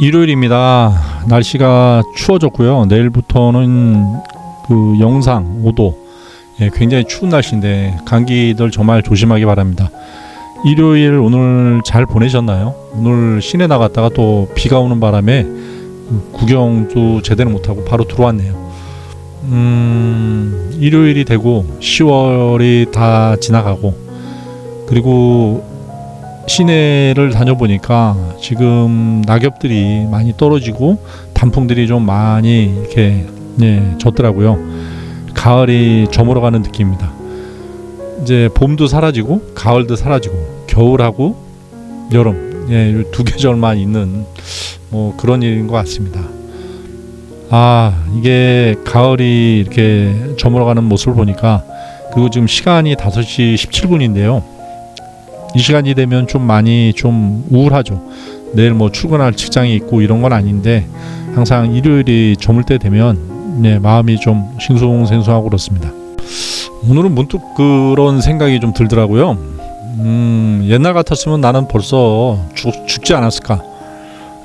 일요일입니다. 날씨가 추워졌고요. 내일부터는 그 영상 5도 예, 굉장히 추운 날씨인데 감기들 정말 조심하기 바랍니다. 일요일 오늘 잘 보내셨나요? 오늘 시내 나갔다가 또 비가 오는 바람에 그 구경도 제대로 못하고 바로 들어왔네요. 음, 일요일이 되고 10월이 다 지나가고 그리고 시내를 다녀보니까 지금 낙엽들이 많이 떨어지고 단풍들이 좀 많이 이렇게 예, 졌더라고요. 가을이 저물어가는 느낌입니다. 이제 봄도 사라지고 가을도 사라지고 겨울하고 여름 예, 이두 계절만 있는 뭐 그런 일인 것 같습니다. 아 이게 가을이 이렇게 저물어가는 모습을 보니까 그리고 지금 시간이 5시 17분인데요. 이 시간이 되면 좀 많이 좀 우울하죠. 내일 뭐 출근할 직장이 있고 이런 건 아닌데 항상 일요일이 저물 때 되면 네, 마음이 좀 싱숭생숭하고 그렇습니다. 오늘은 문득 그런 생각이 좀 들더라고요. 음, 옛날 같았으면 나는 벌써 죽, 죽지 않았을까.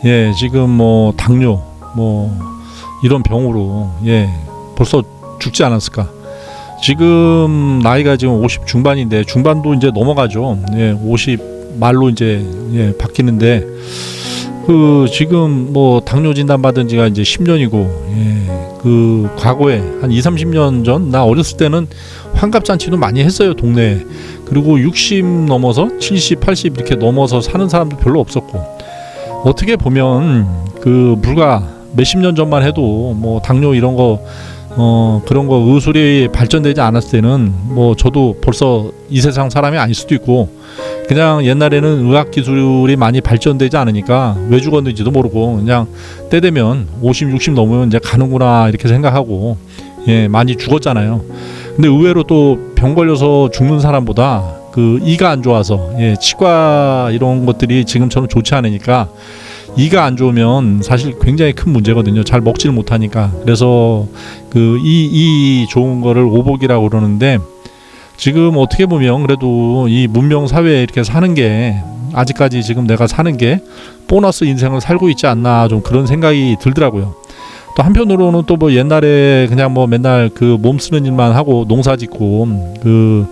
예, 지금 뭐 당뇨 뭐 이런 병으로 예, 벌써 죽지 않았을까. 지금 나이가 지금 50 중반인데 중반도 이제 넘어가죠. 예, 50 말로 이제 예, 바뀌는데 그 지금 뭐 당뇨 진단 받은 지가 이제 10년이고 예, 그 과거에 한 2, 30년 전 나 어렸을 때는 환갑 잔치도 많이 했어요, 동네에. 그리고 60 넘어서 70, 80 이렇게 넘어서 사는 사람도 별로 없었고 어떻게 보면 그 불과 몇십 년 전만 해도 뭐 당뇨 이런 거 어 그런 거 의술이 발전되지 않았을 때는 뭐 저도 벌써 이 세상 사람이 아닐 수도 있고 그냥 옛날에는 의학 기술이 많이 발전되지 않으니까 왜 죽었는지도 모르고 그냥 때 되면 50, 60 넘으면 이제 가는구나 이렇게 생각하고 예 많이 죽었잖아요. 근데 의외로 또 병 걸려서 죽는 사람보다 그 이가 안 좋아서 예 치과 이런 것들이 지금처럼 좋지 않으니까 이가 안 좋으면 사실 굉장히 큰 문제거든요. 잘 먹지를 못하니까. 그래서 그 이 이 좋은 거를 오복이라고 그러는데 지금 어떻게 보면 그래도 이 문명 사회에 이렇게 사는 게 아직까지 지금 내가 사는 게 보너스 인생을 살고 있지 않나 좀 그런 생각이 들더라고요. 또 한편으로는 또 뭐 옛날에 그냥 뭐 맨날 그 몸 쓰는 일만 하고 농사 짓고 그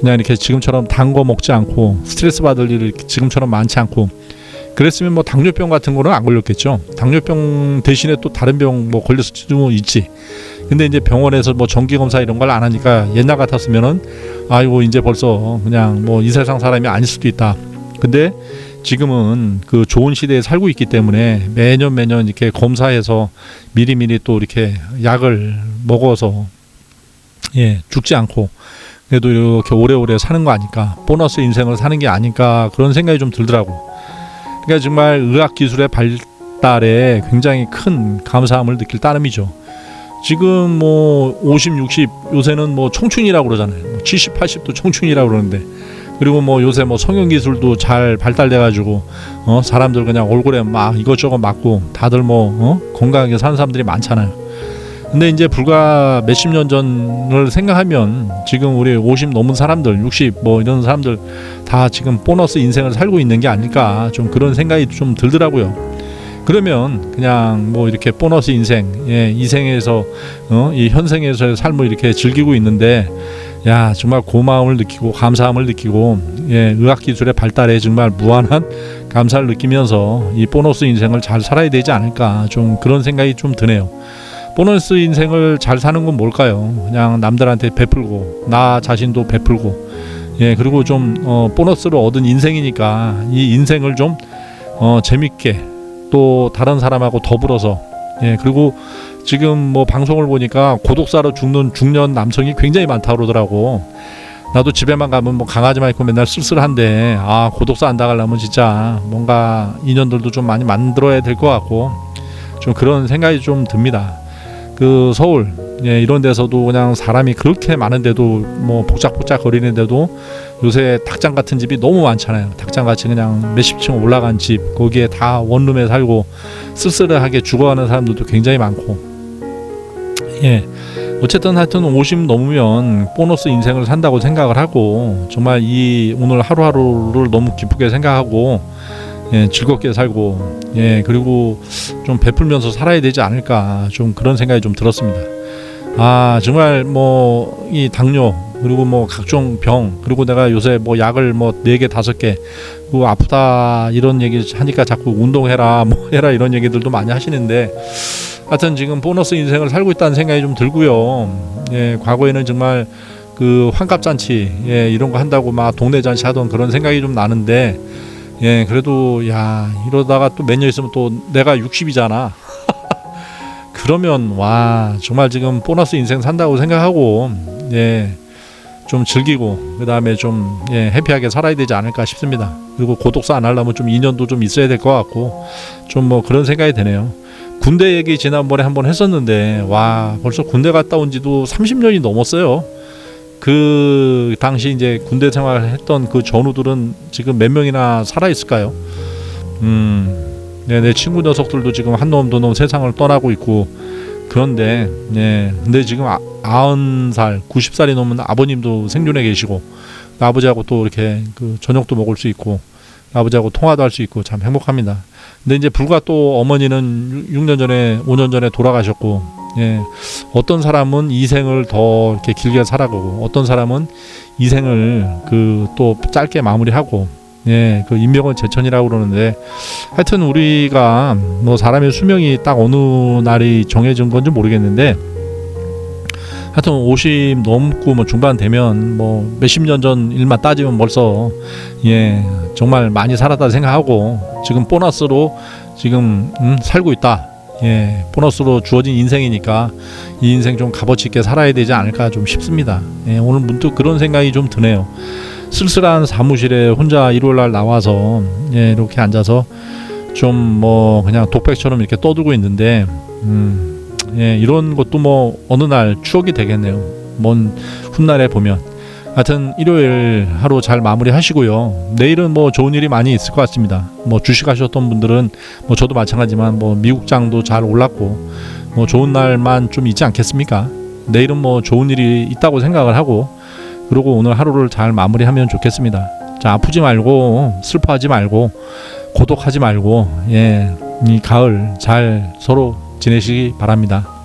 그냥 이렇게 지금처럼 단 거 먹지 않고 스트레스 받을 일이 지금처럼 많지 않고 그랬으면 뭐 당뇨병 같은 거는 안 걸렸겠죠. 당뇨병 대신에 또 다른 병 뭐 걸렸을 수도 있지. 근데 이제 병원에서 뭐 정기 검사 이런 걸 안 하니까 옛날 같았으면은 아이고 이제 벌써 그냥 뭐 이 세상 사람이 아닐 수도 있다. 근데 지금은 그 좋은 시대에 살고 있기 때문에 매년 매년 이렇게 검사해서 미리미리 또 이렇게 약을 먹어서 예 죽지 않고 그래도 이렇게 오래오래 사는 거 아닐까 보너스 인생을 사는 게 아닐까 그런 생각이 좀 들더라고. 그러니까 정말 의학 기술의 발달에 굉장히 큰 감사함을 느낄 따름이죠. 지금 뭐 50, 60 요새는 뭐 청춘이라고 그러잖아요. 뭐 70, 80도 청춘이라고 그러는데 그리고 뭐 요새 뭐 성형 기술도 잘 발달돼 가지고 어 사람들 그냥 얼굴에 막 이것저것 맞고 다들 뭐 어? 건강하게 사는 사람들이 많잖아요. 근데 이제 불과 몇십 년 전을 생각하면 지금 우리 50 넘은 사람들, 60 뭐 이런 사람들 다 지금 보너스 인생을 살고 있는 게 아닐까 좀 그런 생각이 좀 들더라고요. 그러면 그냥 뭐 이렇게 보너스 인생, 예, 이 생에서 어, 이 현생에서의 삶을 이렇게 즐기고 있는데 야 정말 고마움을 느끼고 감사함을 느끼고 예, 의학 기술의 발달에 정말 무한한 감사를 느끼면서 이 보너스 인생을 잘 살아야 되지 않을까 좀 그런 생각이 좀 드네요. 보너스 인생을 잘 사는 건 뭘까요? 그냥 남들한테 베풀고 나 자신도 베풀고 예 그리고 좀 어, 보너스를 얻은 인생이니까 이 인생을 좀 어, 재밌게 또 다른 사람하고 더불어서 예 그리고 지금 뭐 방송을 보니까 고독사로 죽는 중년 남성이 굉장히 많다 그러더라고. 나도 집에만 가면 뭐 강아지만 있고 맨날 쓸쓸한데 아 고독사 안 당하려면 진짜 뭔가 인연들도 좀 많이 만들어야 될 것 같고 좀 그런 생각이 좀 듭니다. 그 서울 예, 이런 데서도 그냥 사람이 그렇게 많은데도 뭐 복작복작 거리는데도 요새 닭장 같은 집이 너무 많잖아요. 닭장 같이 그냥 몇십 층 올라간 집 거기에 다 원룸에 살고 쓸쓸하게 죽어가는 사람들도 굉장히 많고 예. 어쨌든 하여튼 50 넘으면 보너스 인생을 산다고 생각을 하고 정말 이 오늘 하루하루를 너무 기쁘게 생각하고 예, 즐겁게 살고 예, 그리고 좀 베풀면서 살아야 되지 않을까 좀 그런 생각이 좀 들었습니다. 아 정말 뭐 이 당뇨 그리고 뭐 각종 병 그리고 내가 요새 뭐 약을 뭐 네 개 다섯 개 그리고 아프다 이런 얘기 하니까 자꾸 운동해라 뭐 해라 이런 얘기들도 많이 하시는데 하여튼 지금 보너스 인생을 살고 있다는 생각이 좀 들고요. 예, 과거에는 정말 그 환갑 잔치 예, 이런 거 한다고 막 동네 잔치 하던 그런 생각이 좀 나는데 예, 그래도 야 이러다가 또 몇 년 있으면 또 내가 60이잖아. 그러면 와 정말 지금 보너스 인생 산다고 생각하고 예. 좀 즐기고 그 다음에 좀 예, 해피하게 살아야 되지 않을까 싶습니다. 그리고 고독사 안 하려면 좀 인연도 좀 있어야 될 것 같고 좀 뭐 그런 생각이 드네요. 군대 얘기 지난번에 한번 했었는데 와 벌써 군대 갔다 온 지도 30년이 넘었어요. 그 당시 이제 군대 생활을 했던 그 전우들은 지금 몇 명이나 살아 있을까요? 음, 네, 내 친구 녀석들도 지금 한 놈 두 놈 세상을 떠나고 있고 그런데 네, 근데 지금 아, 아흔 살, 90살이 넘은 아버님도 생존해 계시고 아버지하고 또 이렇게 그 저녁도 먹을 수 있고 아버지하고 통화도 할 수 있고 참 행복합니다. 근데 이제 불과 또 어머니는 6년 전에 5년 전에 돌아가셨고 예. 어떤 사람은 이 생을 더 이렇게 길게 살아가고 어떤 사람은 이 생을 그 또 짧게 마무리하고 예, 그 인명은 제천이라고 그러는데 하여튼 우리가 뭐 사람의 수명이 딱 어느 날이 정해진 건지 모르겠는데 하여튼 50 넘고 뭐 중반 되면 뭐 몇십 년 전 일만 따지면 벌써 예 정말 많이 살았다 생각하고 지금 보너스로 지금 음, 살고 있다 예 보너스로 주어진 인생이니까 이 인생 좀 값어치 있게 살아야 되지 않을까 좀 싶습니다 예 오늘 문득 그런 생각이 좀 드네요 쓸쓸한 사무실에 혼자 일요일 날 나와서 예 이렇게 앉아서 좀 뭐 그냥 독백처럼 이렇게 떠들고 있는데 음 예, 이런 것도 뭐 어느 날 추억이 되겠네요. 먼 훗날에 보면. 하여튼 일요일 하루 잘 마무리하시고요. 내일은 뭐 좋은 일이 많이 있을 것 같습니다. 뭐 주식 하셨던 분들은 뭐 저도 마찬가지지만 뭐 미국장도 잘 올랐고 뭐 좋은 날만 좀 있지 않겠습니까? 내일은 뭐 좋은 일이 있다고 생각을 하고 그리고 오늘 하루를 잘 마무리하면 좋겠습니다. 자 아프지 말고 슬퍼하지 말고 고독하지 말고 예 이 가을 잘 서로 지내시기 바랍니다.